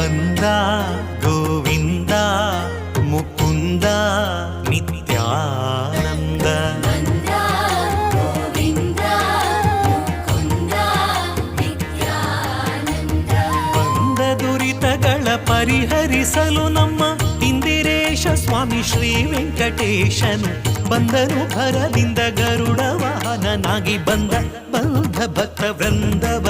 ಬಂದ ಗೋವಿಂದ ಮುಕುಂದ ನಿತ್ಯಾನಂದ. ಬಂದ ದುರಿತಗಳ ಪರಿಹರಿಸಲು ನಮ್ಮ ಇಂದಿರೇಶ ಸ್ವಾಮಿ ಶ್ರೀ ವೆಂಕಟೇಶನು ಬಂದನು ಭರದಿಂದ ಗರುಡವಾಹನನಾಗಿ ಬಂದ ಬಂದ ಭಕ್ತ ವೃಂದವ.